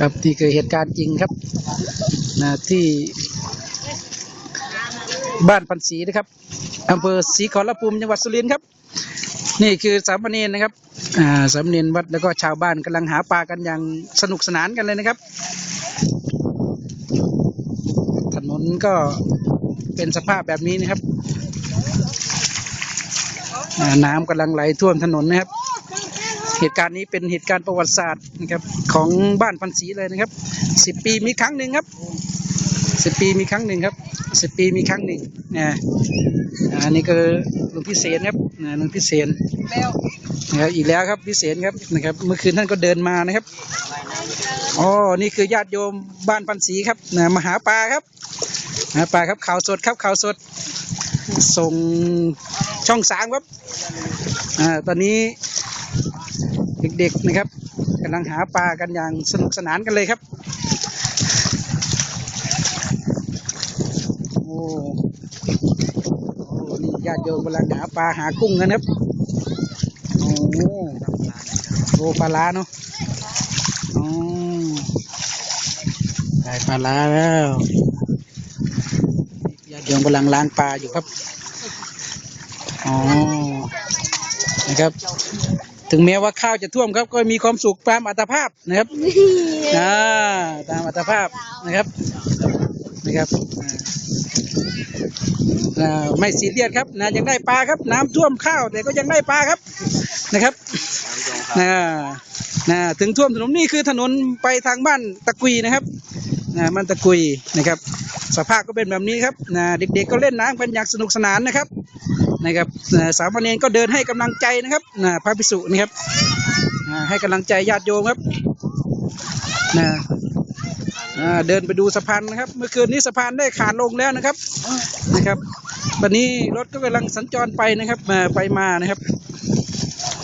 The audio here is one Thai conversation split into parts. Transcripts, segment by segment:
ครับที่เกิดเหตุการณ์จริงครับนะที่บ้านพันศรีนะครับอำเภอศรีขอรภูมิจังหวัดสุรินทร์ครับ นี่คือสามเณรนะครับอ่าสามเณรวัดแล้วก็ชาวบ้านกำลังหาปลากันอย่างสนุกสนานกันเลยนะครับ ถนนก็เป็นสภาพแบบนี้นะครับ น้ำกำลังไหลท่วมถนนนะครับ เหตุการณ์นี้เป็นเหตุการณ์ประวัติศาสตร์นะครับของบ้านพันศรีเลยนะครับสิบปีมีครั้งหนึ่งครับสิบปีมีครั้งหนึ่งครับสิบปีมีครั้งหนึ่งนะอ่าอันนี้ก็หลวงพี่เสนครับนะหลวงพี่เสนนะครับอีกแล้วครับพี่เสนครับนะครับ เมื่อคืนท่านก็เดินมานะครับอ๋อนี่คือญาติโยมบ้านพันศรีครับนะมาหาปลาครับหาปลาครับข่าวสดครับข่าวสดส่งช่องสามครับอ่าตอนนี้ เด็กๆนะครับกำลังหาปลากันอย่างสนุกสนานกันเลยครับ โอ้โอ้นี่ญาติโยมกำลังหาปลาหากุ้งกันครับ โอ้โหปลาล้าเนาะอ๋อได้ปลาล้าแล้วญาติโยมกำลังล้างปลาอยู่ครับ อ๋อ นะครับ ถึงแม้ว่าข้าวจะท่วมครับก็มีความสุขตามอัตภาพนะครับอ่าตามอัตภาพนะครับนะครับอ่าอ่าไม่ซีเรียสครับนะยังได้ปลาครับ น้ำท่วมข้าวแต่ก็ยังได้ปลาครับนะครับนะนะถึงท่วมถนนนี่คือถนนไปทางบ้านตะกุยนะครับนะบ้านตะกุยนะครับ สภาพก็เป็นแบบนี้ครับนะเด็กๆก็เล่นน้ำกันอย่างสนุกสนานนะครับ นะครับเอ่อสามเณรก็เดินให้กำลังใจนะครับพระภิกษุนะครับให้กำลังใจญาติโยมครับนะเดินไปดูสะพานนะครับ เมื่อคืนนี้สะพานได้ขาดลงแล้วนะครับนะครับตอนนี้รถก็กำลังสัญจรไปนะครับไปมานะครับ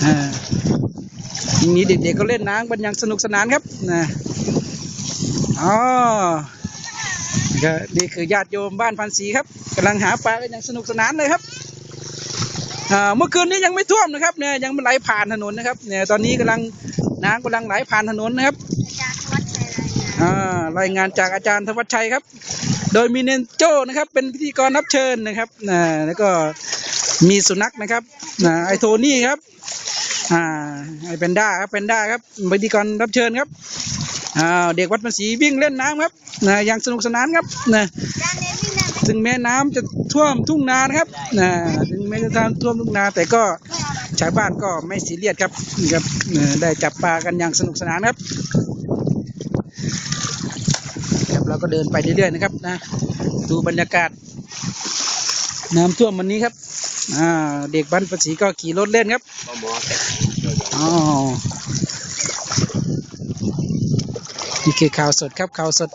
อ่าทีนี้เด็กๆก็เล่นน้ำกันอย่างสนุกสนานครับนะอ๋อนี่คือญาติโยมบ้านพันศรีครับกำลังหาปลากันอย่างสนุกสนานเลยครับ เมื่อคืนนี้ยังไม่ท่วมนะครับเนี่ยยังไหลผ่านถนนนะครับเนี่ยตอนนี้กำลังน้ำกำลังไหลผ่านถนนนะครับอ่ารายงานจากอาจารย์ธวัชชัยครับ โดยมีเนนโจ้นะครับ เป็นพิธีกรรับเชิญนะครับอ่าแล้วก็มีสุนัขนะครับอ่าไอโทนี่ครับอ่าไอแพนด้าครับแพนด้าครับพิธีกรรับเชิญครับอ่าเด็กวัดภาษีวิ่งเล่นน้ำครับนะอย่างสนุกสนานครับนะ ถึงแม้น้ำจะท่วมทุ่งนานะครับนะถึงแม้จะท่วมทุ่งนา แต่ก็ชาวบ้านก็ไม่ซีเรียสครับนะครับเอ่อได้จับปลากันอย่างสนุกสนานครับครับเราก็เดินไปเรื่อยๆนะครับนะดูบรรยากาศ น้ำท่วมวันนี้ครับอ่าเด็กบ้านภาษีก็ขี่รถเล่นครับอ๋อนี่คือข่าวสดครับข่าวสด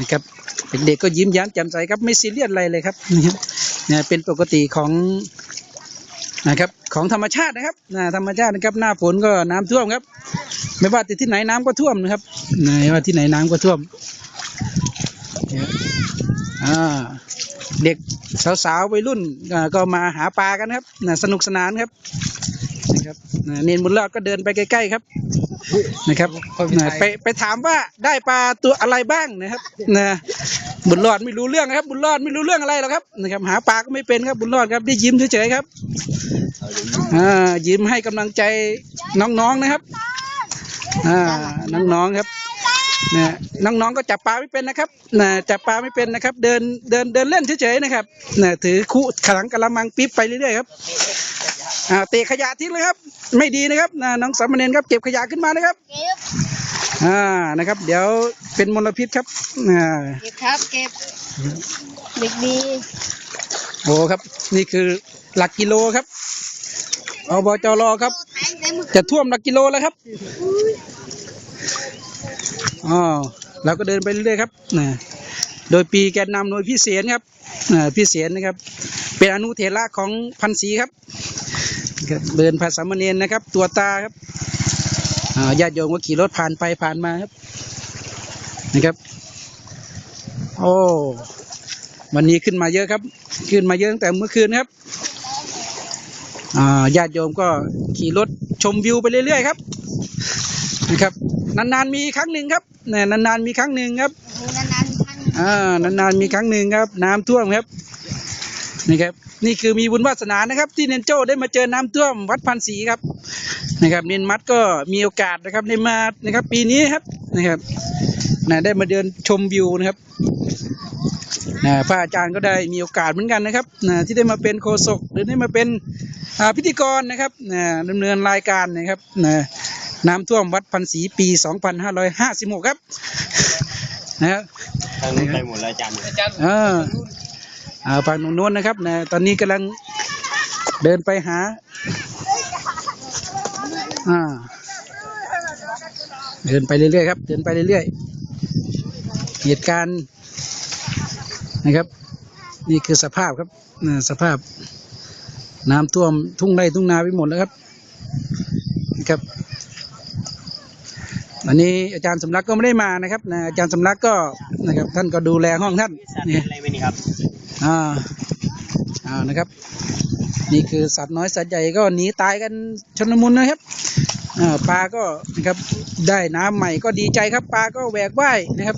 นะครับ เด็กๆก็ยิ้มย้มแจ่มใสครับไม่ซีเรียสอะไรเลยครับนะครับเนี่เป็นปกติของนะครับของธรรมชาตินะครับนะธรรมชาตินะครับหน้าฝนก็น้ำท่วมครับ ไม่ว่าที่ไหนน้ำก็ท่วมนะครับไม่ว่าที่ไหนน้ำก็ท่วมเด็กสาวๆวัยรุ่นก็มาหาปลากันครับนะสนุกสนานครับนะครับนะเนนบุญรอดก็เดินไปใกล้ ๆ ครับนะครับไปไปถามว่าได้ปลาตัวอะไรบ้างนะครับนะ บุญรอดไม่รู้เรื่องครับบุญรอดไม่รู้เรื่องอะไรหรอกครับนะครับ หาปลาก็ไม่เป็นครับบุญรอดครับได้ยิ้มเฉยๆครับอ่ายิ้มให้กำลังใจน้องๆนะครับอ่าน้องๆครับนะน้องๆก็จับปลาไม่เป็นนะครับนะจับปลาไม่เป็นนะครับ เดินเดินเดินเล่นเฉยๆนะครับนะถือคู่ขลังกะละมังปิ๊บไปเรื่อยๆครับอ่าเตะขยะทิ้งเลยครับ ไม่ดีนะครับนะน้องสามเณรครับเก็บขยะขึ้นมานะครับเก็บ อ่านะครับ เดี๋ยวเป็นมลพิษครับอ่าเก็บครับเก็บเด็กดีโอ้ครับ นี่คือหลักกิโลครับอบจรครับแทงเต็มมือจะท่วมหลักกิโลแล้วครับอ๋อเราก็เดินไปเรื่อยๆครับนะโดยปีแกนนำโดยพี่เสียนครับอ่าพี่เสียนนะครับ เป็นอนุเถระของพันศรีครับครับเดินภาษามเณรนะครับ ตัวตาครับอ่า ญาติโยมก็ขี่รถผ่านไปผ่านมาครับนะครับ โอ้วันนี้ขึ้นมาเยอะครับ ขึ้นมาเยอะตั้งแต่เมื่อคืนครับอ่าญาติโยมก็ขี่รถชมวิวไปเรื่อยๆครับนะครับ นานๆมีครั้งหนึ่งครับเนี่ยนานๆมีครั้งหนึ่งครับนานๆครั้งอ่านานๆมีครั้งหนึ่งครับ น้ำท่วมครับนี่ครับ นี่คือมีบุญวาสนานะครับ ที่เนนโจ้ได้มาเจอน้ำท่วมวัดพันศรีครับ นะครับเนนมัดก็มีโอกาสนะครับได้มานะครับ ปีนี้ครับนะครับนะได้มาเดินชมวิวนะครับนะพระอาจารย์ก็ได้มีโอกาสเหมือนกันนะครับนะที่ได้มาเป็นโฆษกหรือได้มาเป็นอ่าพิธีกรนะครับนะดำเนินรายการนะครับนะน้ำท่วมวัดพันศรีปี 2556 ครับนะครับทางนู้นไปหมดแล้วอาจารย์อ่าอ่าฝั่งโน้นนะครับนะตอนนี้กำลังเดินไปหา อ่า เดินไปเรื่อยๆครับ เดินไปเรื่อยๆเหตุการณ์นะครับ นี่คือสภาพครับอ่าสภาพ น้ำท่วมทุ่งไร่ทุ่งนาไปหมดแล้วครับนะครับวันนี้อาจารย์สำลักก็ไม่ได้มานะครับนะอาจารย์สำลักก็นะครับ ท่านก็ดูแลห้องท่านสัตว์นี่อะไรไหมนี่ครับอ่าอ่านะครับ นี่คือสัตว์น้อยสัตว์ใหญ่ก็หนีตายกันชนมุนนะครับอ่า ปลาก็นะครับได้น้ำใหม่ก็ดีใจครับ ปลาก็แหวกว่ายนะครับ